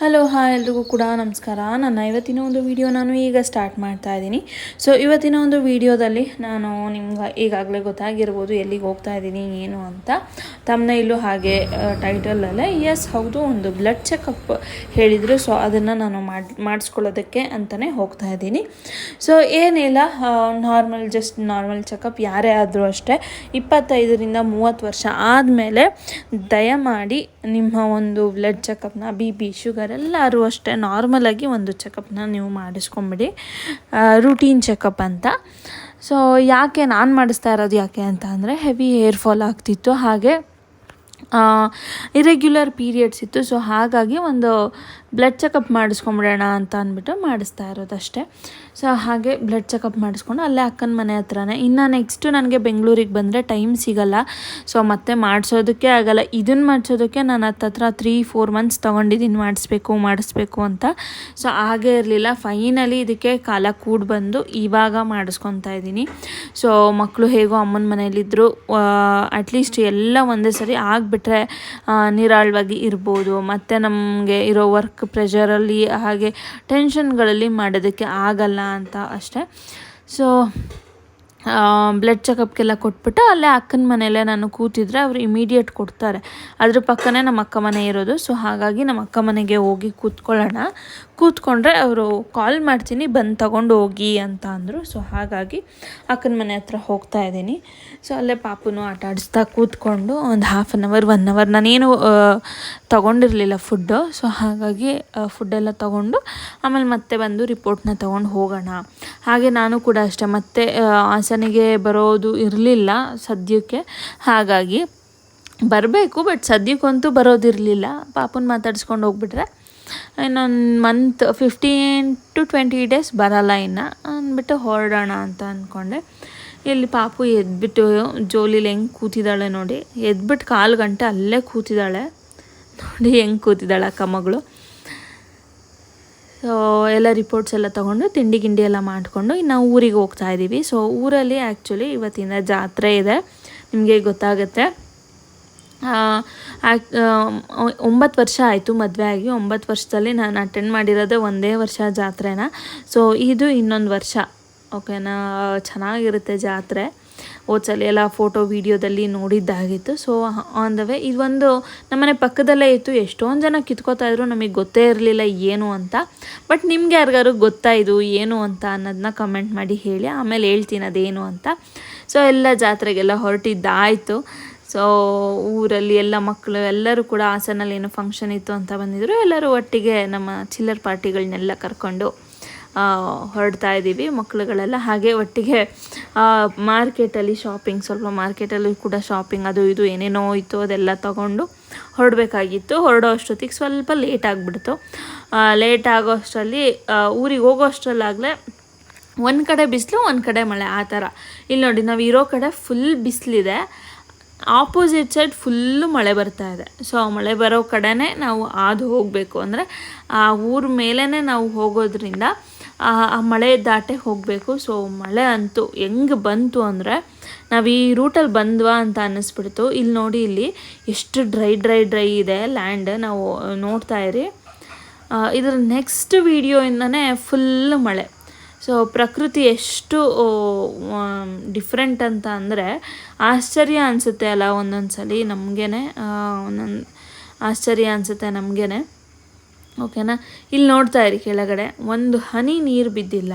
Hello hi ಎಲ್ರಿಗೂ ಕೂಡ ನಮಸ್ಕಾರ. ನನ್ನ ಇವತ್ತಿನ ಒಂದು ವಿಡಿಯೋ ನಾನು ಈಗ ಸ್ಟಾರ್ಟ್ ಮಾಡ್ತಾ ಇದ್ದೀನಿ. ಸೊ ಇವತ್ತಿನ ಒಂದು ವಿಡಿಯೋದಲ್ಲಿ ನಾನು ನಿಮ್ಗೆ ಈಗಾಗಲೇ ಗೊತ್ತಾಗಿರ್ಬೋದು ಎಲ್ಲಿಗೆ ಹೋಗ್ತಾ ಇದ್ದೀನಿ, ಏನು ಅಂತ. ತಮ್ಮನ ಇಲ್ಲೂ ಹಾಗೆ ಟೈಟಲಲ್ಲೇ ಎಸ್ ಹೌದು, ಒಂದು ಬ್ಲಡ್ ಚೆಕಪ್ ಹೇಳಿದರು. ಸೊ ಅದನ್ನು ನಾನು ಮಾಡಿ, ಮಾಡಿಸ್ಕೊಳ್ಳೋದಕ್ಕೆ ಅಂತಲೇ ಹೋಗ್ತಾ ಇದ್ದೀನಿ. ಸೊ ಏನಿಲ್ಲ ನಾರ್ಮಲ್ ಜಸ್ಟ್ ನಾರ್ಮಲ್ ಚೆಕಪ್ ಯಾರೇ ಆದರೂ ಅಷ್ಟೇ. ಇಪ್ಪತ್ತೈದರಿಂದ ಮೂವತ್ತು ವರ್ಷ ಆದಮೇಲೆ ದಯಮಾಡಿ ನಿಮ್ಮ ಒಂದು ಬ್ಲಡ್ ಚೆಕಪ್ನ ಬಿ ಪಿ ಶುಗರ್ ಎಲ್ಲರೂ ಅಷ್ಟೇ ನಾರ್ಮಲಾಗಿ ಒಂದು ಚೆಕಪ್ನ ನೀವು ಮಾಡಿಸ್ಕೊಂಬಿಡಿ. ರೂಟೀನ್ ಚೆಕಪ್ ಅಂತ. ಸೊ ಯಾಕೆ ನಾನು ಮಾಡಿಸ್ತಾ ಇರೋದು ಯಾಕೆ ಅಂತ ಅಂದರೆ ಹೆವಿ ಹೇರ್ ಫಾಲ್ ಆಗ್ತಿತ್ತು. ಹಾಗೆ ಇರೆಗ್ಯುಲರ್ ಪೀರಿಯಡ್ಸ್ ಇತ್ತು. ಸೊ ಹಾಗಾಗಿ ಒಂದು ಬ್ಲಡ್ ಚೆಕಪ್ ಮಾಡಿಸ್ಕೊಂಬಿಡೋಣ ಅಂತ ಅಂದ್ಬಿಟ್ಟು ಮಾಡಿಸ್ತಾ ಇರೋದಷ್ಟೇ ಸೊ ಹಾಗೆ ಬ್ಲಡ್ ಚೆಕಪ್ ಮಾಡಿಸ್ಕೊಂಡು ಅಲ್ಲೇ ಅಕ್ಕನ ಮನೆ ಹತ್ರನೇ. ಇನ್ನು ನೆಕ್ಸ್ಟು ನನಗೆ ಬೆಂಗಳೂರಿಗೆ ಬಂದರೆ ಟೈಮ್ ಸಿಗಲ್ಲ. ಸೊ ಮತ್ತೆ ಮಾಡಿಸೋದಕ್ಕೆ ಆಗಲ್ಲ. ಇದನ್ನು ಮಾಡಿಸೋದಕ್ಕೆ ನಾನು ಹತ್ತತ್ರ ತ್ರೀ ಫೋರ್ ಮಂತ್ಸ್ ತೊಗೊಂಡಿದ್ದೀನಿ ಮಾಡಿಸ್ಬೇಕು ಮಾಡಿಸ್ಬೇಕು ಅಂತ. ಸೊ ಹಾಗೆ ಇರಲಿಲ್ಲ. ಫೈನಲಿ ಇದಕ್ಕೆ ಕಾಲ ಕೂಡಿ ಬಂದು ಇವಾಗ ಮಾಡಿಸ್ಕೊತಾ ಇದ್ದೀನಿ. ಸೊ ಮಕ್ಕಳು ಹೇಗೋ ಅಮ್ಮನ ಮನೆಯಲ್ಲಿದ್ದರು ಅಟ್ಲೀಸ್ಟ್ ಎಲ್ಲ ಒಂದೇ ಸರಿ ಆಗಿಬಿಟ್ರೆ ನಿರಾಳವಾಗಿ ಇರ್ಬೋದು. ಮತ್ತು ನಮಗೆ ಇರೋ ವರ್ಕ್ ಪ್ರೆಷರಲ್ಲಿ ಹಾಗೆ ಟೆನ್ಷನ್ಗಳಲ್ಲಿ ಮಾಡೋದಕ್ಕೆ ಆಗಲ್ಲ ಅಂತ ಅಷ್ಟೆ. ಸೊ ಬ್ಲಡ್ ಚೆಕಪ್ಗೆಲ್ಲ ಕೊಟ್ಬಿಟ್ಟು ಅಲ್ಲೇ ಅಕ್ಕನ ಮನೆಯಲ್ಲೇ ನಾನು ಕೂತಿದ್ರೆ ಅವರು ಇಮಿಡಿಯೇಟ್ ಕೊಡ್ತಾರೆ. ಅದ್ರ ಪಕ್ಕನೇ ನಮ್ಮ ಅಕ್ಕ ಮನೆ ಇರೋದು. ಸೊ ಹಾಗಾಗಿ ನಮ್ಮ ಅಕ್ಕ ಮನೆಗೆ ಹೋಗಿ ಕೂತ್ಕೊಳ್ಳೋಣ. ಕೂತ್ಕೊಂಡ್ರೆ ಅವರು ಕಾಲ್ ಮಾಡ್ತೀನಿ, ಬಂದು ತಗೊಂಡು ಹೋಗಿ ಅಂತ ಅಂದರು. ಸೊ ಹಾಗಾಗಿ ಅಕ್ಕನ ಮನೆ ಹತ್ರ ಹೋಗ್ತಾ ಇದ್ದೀನಿ. ಸೊ ಅಲ್ಲೇ ಪಾಪುನು ಆಟ ಆಡಿಸ್ತಾ ಕೂತ್ಕೊಂಡು ಒಂದು half an hour one hour ನಾನೇನು ತೊಗೊಂಡಿರಲಿಲ್ಲ ಫುಡ್ಡು ಸೊ ಹಾಗಾಗಿ ಫುಡ್ಡೆಲ್ಲ ತೊಗೊಂಡು ಆಮೇಲೆ ಮತ್ತೆ ಬಂದು ರಿಪೋರ್ಟ್ನ ತೊಗೊಂಡು ಹೋಗೋಣ. ಹಾಗೆ ನಾನು ಕೂಡ ಅಷ್ಟೇ. ಮತ್ತೆ ಹಾಸನಿಗೆ ಬರೋದು ಇರಲಿಲ್ಲ ಸದ್ಯಕ್ಕೆ. ಹಾಗಾಗಿ ಬರಬೇಕು ಬಟ್ ಸದ್ಯಕ್ಕಂತೂ ಬರೋದಿರಲಿಲ್ಲ. ಪಾಪನ ಮಾತಾಡಿಸ್ಕೊಂಡು ಹೋಗ್ಬಿಟ್ರೆ ಇನ್ನೊಂದು month fifteen to twenty days ಬರಲ್ಲ ಇನ್ನು. ಅಂದ್ಬಿಟ್ಟು ಹೊರಡೋಣ ಅಂತ ಅಂದ್ಕೊಂಡೆ ಇಲ್ಲಿ ಪಾಪು ಎದ್ಬಿಟ್ಟು ಜೋಲಿಲಿ ಹೆಂಗೆ ಕೂತಿದ್ದಾಳೆ ನೋಡಿ. ಎದ್ಬಿಟ್ಟು ಕಾಲು ಗಂಟೆ ಅಲ್ಲೇ ಕೂತಿದ್ದಾಳೆ. ನೋಡಿ ಹೆಂಗೆ ಕೂತಿದ್ದಾಳೆ ಅಕ್ಕ ಮಗಳು. ಸೊ ಎಲ್ಲ ರಿಪೋರ್ಟ್ಸ್ ಎಲ್ಲ ತೊಗೊಂಡು ತಿಂಡಿ ಗಿಂಡಿ ಎಲ್ಲ ಮಾಡಿಕೊಂಡು ಇನ್ನು ಊರಿಗೆ ಹೋಗ್ತಾ ಇದ್ದೀವಿ ಸೊ ಊರಲ್ಲಿ ಆ್ಯಕ್ಚುಲಿ ಇವತ್ತಿನ ಜಾತ್ರೆ ಇದೆ. ನಿಮಗೆ ಗೊತ್ತಾಗುತ್ತೆ. ಒಂಬತ್ತು ವರ್ಷ ಆಯಿತು ಮದುವೆ ಆಗಿ. ಒಂಬತ್ತು ವರ್ಷದಲ್ಲಿ ನಾನು ಅಟೆಂಡ್ ಮಾಡಿರೋದೇ ಒಂದೇ ವರ್ಷ ಜಾತ್ರೆನ. ಸೊ ಇದು ಇನ್ನೊಂದು ವರ್ಷ. ಓಕೆನಾ ಚೆನ್ನಾಗಿರುತ್ತೆ ಜಾತ್ರೆ. ಓದ್ಸಲಿ ಎಲ್ಲ ಫೋಟೋ ವೀಡಿಯೋದಲ್ಲಿ ನೋಡಿದ್ದಾಗಿತ್ತು. ಸೊ ಆನ್ ದ ವೇ ಇದೊಂದು ನಮ್ಮನೆ ಪಕ್ಕದಲ್ಲೇ ಇತ್ತು. ಎಷ್ಟೊಂದು ಜನ ಕಿತ್ಕೋತಾ ಇದ್ರು. ನಮಗೆ ಗೊತ್ತೇ ಇರಲಿಲ್ಲ ಏನು ಅಂತ. ಬಟ್ ನಿಮ್ಗೆ ಯಾರಿಗಾರು ಗೊತ್ತಾ ಇದು ಏನು ಅಂತ ಅನ್ನೋದನ್ನ ಕಮೆಂಟ್ ಮಾಡಿ ಹೇಳಿ. ಆಮೇಲೆ ಹೇಳ್ತೀನಿ ಅದೇನು ಅಂತ. ಸೊ ಎಲ್ಲ ಜಾತ್ರೆಗೆಲ್ಲ ಹೊರಟಿದ್ದಾಯಿತು. ಸೊ ಊರಲ್ಲಿ ಎಲ್ಲ ಮಕ್ಕಳು ಎಲ್ಲರೂ ಕೂಡ ಹಾಸನಲ್ಲಿ ಏನೋ ಫಂಕ್ಷನ್ ಇತ್ತು ಅಂತ ಬಂದಿದ್ದರು ಎಲ್ಲರೂ ಒಟ್ಟಿಗೆ ನಮ್ಮ ಚಿಲ್ಲರ್ ಪಾರ್ಟಿಗಳನ್ನೆಲ್ಲ ಕರ್ಕೊಂಡು ಹೊರಡ್ತಾ ಇದ್ದೀವಿ. ಮಕ್ಕಳುಗಳೆಲ್ಲ ಹಾಗೆ ಒಟ್ಟಿಗೆ ಮಾರ್ಕೆಟಲ್ಲಿ ಶಾಪಿಂಗ್ ಸ್ವಲ್ಪ ಮಾರ್ಕೆಟಲ್ಲಿ ಕೂಡ ಶಾಪಿಂಗ್ ಅದು ಇದು ಏನೇನೋ ಇತ್ತು ಅದೆಲ್ಲ ತೊಗೊಂಡು ಹೊರಡಬೇಕಾಗಿತ್ತು. ಹೊರಡೋ ಅಷ್ಟೊತ್ತಿಗೆ ಸ್ವಲ್ಪ ಲೇಟ್ ಆಗಿಬಿಡ್ತು. ಲೇಟ್ ಆಗೋ ಅಷ್ಟರಲ್ಲಿ ಊರಿಗೆ ಹೋಗೋ ಅಷ್ಟರಲ್ಲಾಗಲೇ ಒಂದು ಕಡೆ ಬಿಸಿಲು, ಒಂದು ಕಡೆ ಮಳೆ, ಆ ಥರ. ಇಲ್ಲಿ ನೋಡಿ, ನಾವು ಇರೋ ಕಡೆ ಫುಲ್ ಬಿಸಿಲಿದೆ. ಆಪೋಸಿಟ್ ಸೈಡ್ ಫುಲ್ಲು ಮಳೆ ಬರ್ತಾ ಇದೆ. ಸೊ ಮಳೆ ಬರೋ ಕಡೆನೇ ನಾವು ಹಾದು ಹೋಗಬೇಕು. ಅಂದರೆ ಆ ಊರ ಮೇಲೇ ನಾವು ಹೋಗೋದ್ರಿಂದ ಆ ಮಳೆ ದಾಟೆ ಹೋಗಬೇಕು. ಸೊ ಮಳೆ ಅಂತೂ ಹೆಂಗೆ ಬಂತು ಅಂದರೆ ನಾವು ಈ ರೂಟಲ್ಲಿ ಬಂದ್ವಾ ಅಂತ ಅನ್ನಿಸ್ಬಿಡ್ತು. ಇಲ್ಲಿ ನೋಡಿ ಇಲ್ಲಿ ಎಷ್ಟು ಡ್ರೈ ಡ್ರೈ ಡ್ರೈ ಇದೆ ಲ್ಯಾಂಡ್. ನಾವು ನೋಡ್ತಾ ಇರಿ. ಇದರ ನೆಕ್ಸ್ಟ್ ವೀಡಿಯೋಯಿಂದನೇ ಫುಲ್ ಮಳೆ. ಸೊ ಪ್ರಕೃತಿ ಎಷ್ಟು ಡಿಫ್ರೆಂಟ್ ಅಂತ ಅಂದರೆ ಆಶ್ಚರ್ಯ ಅನಿಸುತ್ತೆ ಅಲ್ಲ ಒಂದೊಂದು ಸಲ ನಮಗೇ ಒಂದೊಂದು ಆಶ್ಚರ್ಯ ಅನಿಸುತ್ತೆ ನಮಗೇ ಓಕೆನಾ ಇಲ್ಲಿ ನೋಡ್ತಾ ಇರಿ ಕೆಳಗಡೆ. ಒಂದು ಹನಿ ನೀರು ಬಿದ್ದಿಲ್ಲ.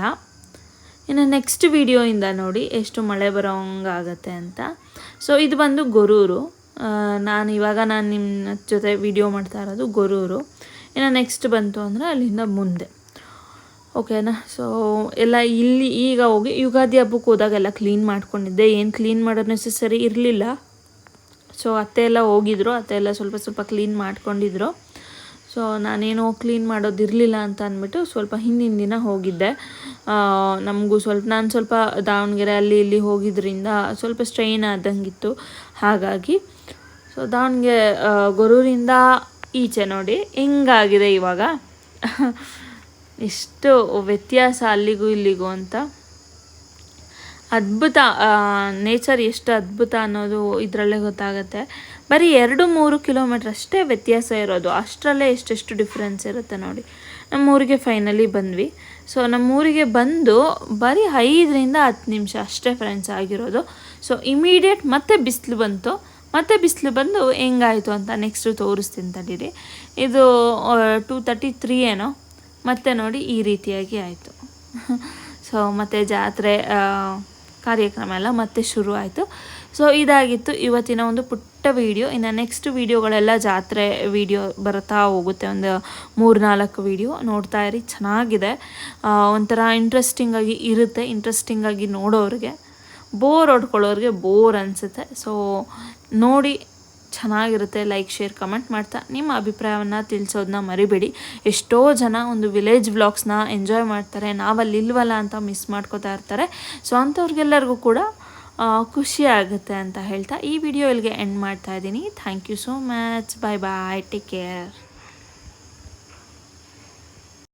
ಇನ್ನು ನೆಕ್ಸ್ಟ್ ವಿಡಿಯೋಯಿಂದ ನೋಡಿ ಎಷ್ಟು ಮಳೆ ಬರೋಂಗಾಗತ್ತೆ ಅಂತ. ಸೊ ಇದು ಬಂದು ಗೊರೂರು. ನಾನು ಇವಾಗ ನಾನು ನಿಮ್ಮ ಜೊತೆ ವಿಡಿಯೋ ಮಾಡ್ತಾ ಇರೋದು ಗೊರೂರು. ಇನ್ನು ನೆಕ್ಸ್ಟ್ ಬಂತು ಅಂದರೆ ಅಲ್ಲಿಂದ ಮುಂದೆ. ಓಕೆನಾ ಸೊ ಎಲ್ಲ ಇಲ್ಲಿ ಈಗ ಹೋಗಿ ಯುಗಾದಿ ಹಬ್ಬಕ್ಕೆ ಹೋದಾಗೆಲ್ಲ ಕ್ಲೀನ್ ಮಾಡ್ಕೊಂಡಿದ್ದೆ. ಏನು ಕ್ಲೀನ್ ಮಾಡೋ ನೆಸೆಸರಿ ಇರಲಿಲ್ಲ. ಸೊ ಅತ್ತೆ ಎಲ್ಲ ಹೋಗಿದ್ರು. ಅತ್ತೆ ಎಲ್ಲ ಸ್ವಲ್ಪ ಸ್ವಲ್ಪ ಕ್ಲೀನ್ ಮಾಡ್ಕೊಂಡಿದ್ರು. ಸೊ ನಾನೇನೋ ಕ್ಲೀನ್ ಮಾಡೋದಿರಲಿಲ್ಲ ಅಂತ ಅಂದ್ಬಿಟ್ಟು ಸ್ವಲ್ಪ ಹಿಂದಿನ ದಿನ ಹೋಗಿದ್ದೆ. ನಮಗೂ ಸ್ವಲ್ಪ, ನಾನು ಸ್ವಲ್ಪ ದಾವಣಗೆರೆ ಅಲ್ಲಿ ಇಲ್ಲಿ ಹೋಗಿದ್ದರಿಂದ ಸ್ವಲ್ಪ ಸ್ಟ್ರೈನ್ ಆದಂಗಿತ್ತು. ಹಾಗಾಗಿ ಸೊ ದಾವಣಗೆರೆ ಗೊರೂರಿಂದ ಈಚೆ ನೋಡಿ ಹೆಂಗಾಗಿದೆ ಇವಾಗ? ಎಷ್ಟು ವ್ಯತ್ಯಾಸ ಅಲ್ಲಿಗೂ ಇಲ್ಲಿಗೂ ಅಂತ. ಅದ್ಭುತ ನೇಚರ್ ಎಷ್ಟು ಅದ್ಭುತ ಅನ್ನೋದು ಇದರಲ್ಲೇ ಗೊತ್ತಾಗುತ್ತೆ. ಬರೀ ಎರಡು, ಮೂರು ಕಿಲೋಮೀಟ್ರ್ ಅಷ್ಟೇ ವ್ಯತ್ಯಾಸ ಇರೋದು. ಅಷ್ಟರಲ್ಲೇ ಎಷ್ಟೆಷ್ಟು ಡಿಫ್ರೆನ್ಸ್ ಇರುತ್ತೆ ನೋಡಿ. ನಮ್ಮೂರಿಗೆ ಫೈನಲಿ ಬಂದ್ವಿ. ಸೊ ನಮ್ಮೂರಿಗೆ ಬಂದು ಬರೀ ಐದರಿಂದ ಹತ್ತು ನಿಮಿಷ ಅಷ್ಟೇ ಫ್ರೆಂಡ್ಸ್ ಆಗಿರೋದು. ಸೊ ಇಮಿಡಿಯೇಟ್ ಮತ್ತೆ ಬಿಸಿಲು ಬಂತು. ಮತ್ತೆ ಬಿಸಿಲು ಬಂದು ಹೆಂಗಾಯಿತು ಅಂತ ನೆಕ್ಸ್ಟು ತೋರಿಸ್ತೀನಿ ತಡೀರಿ. ಇದು ಟೂ ತರ್ಟಿ ತ್ರೀ ಏನೋ. ಮತ್ತೆ ನೋಡಿ ಈ ರೀತಿಯಾಗಿ ಆಯಿತು. ಸೊ ಮತ್ತೆ ಜಾತ್ರೆ ಕಾರ್ಯಕ್ರಮ ಎಲ್ಲ ಮತ್ತೆ ಶುರು ಆಯಿತು. ಸೊ ಇದಾಗಿತ್ತು ಇವತ್ತಿನ ಒಂದು ಪುಟ್ಟ ವಿಡಿಯೋ ಇನ್ನು ನೆಕ್ಸ್ಟ್ ವಿಡಿಯೋಗಳೆಲ್ಲ ಜಾತ್ರೆ ವೀಡಿಯೋ ಬರ್ತಾ ಹೋಗುತ್ತೆ. ಒಂದು ಮೂರು ನಾಲ್ಕು ವಿಡಿಯೋ ನೋಡ್ತಾ ಇರಿ, ಚೆನ್ನಾಗಿದೆ. ಒಂಥರ ಇಂಟ್ರೆಸ್ಟಿಂಗಾಗಿ ಇರುತ್ತೆ ಇಂಟ್ರೆಸ್ಟಿಂಗಾಗಿ ನೋಡೋರಿಗೆ. ಬೋರ್ ಹೊಡ್ಕೊಳ್ಳೋರಿಗೆ ಬೋರ್ ಅನಿಸುತ್ತೆ. ಸೊ ನೋಡಿ ಚೆನ್ನಾಗಿರುತ್ತೆ ಲೈಕ್ ಶೇರ್ ಕಮೆಂಟ್ ಮಾಡ್ತಾ ನಿಮ್ಮ ಅಭಿಪ್ರಾಯವನ್ನು ತಿಳಿಸೋದನ್ನ ಮರಿಬೇಡಿ. ಎಷ್ಟೋ ಜನ ಒಂದು ವಿಲೇಜ್ ವ್ಲಾಗ್ಸ್ನ ಎಂಜಾಯ್ ಮಾಡ್ತಾರೆ, ನಾವಲ್ಲಿ ಇಲ್ವಲ್ಲ ಅಂತ ಮಿಸ್ ಮಾಡ್ಕೋತಾ ಇರ್ತಾರೆ. ಸೊ ಅಂಥವ್ರಿಗೆಲ್ಲರಿಗೂ ಕೂಡ ಖುಷಿ ಆಗುತ್ತೆ ಅಂತ ಹೇಳ್ತಾ ಈ ವಿಡಿಯೋ ಇಲ್ಲಿಗೆ ಎಂಡ್ ಮಾಡ್ತಾ ಇದ್ದೀನಿ. Thank you so much bye bye take care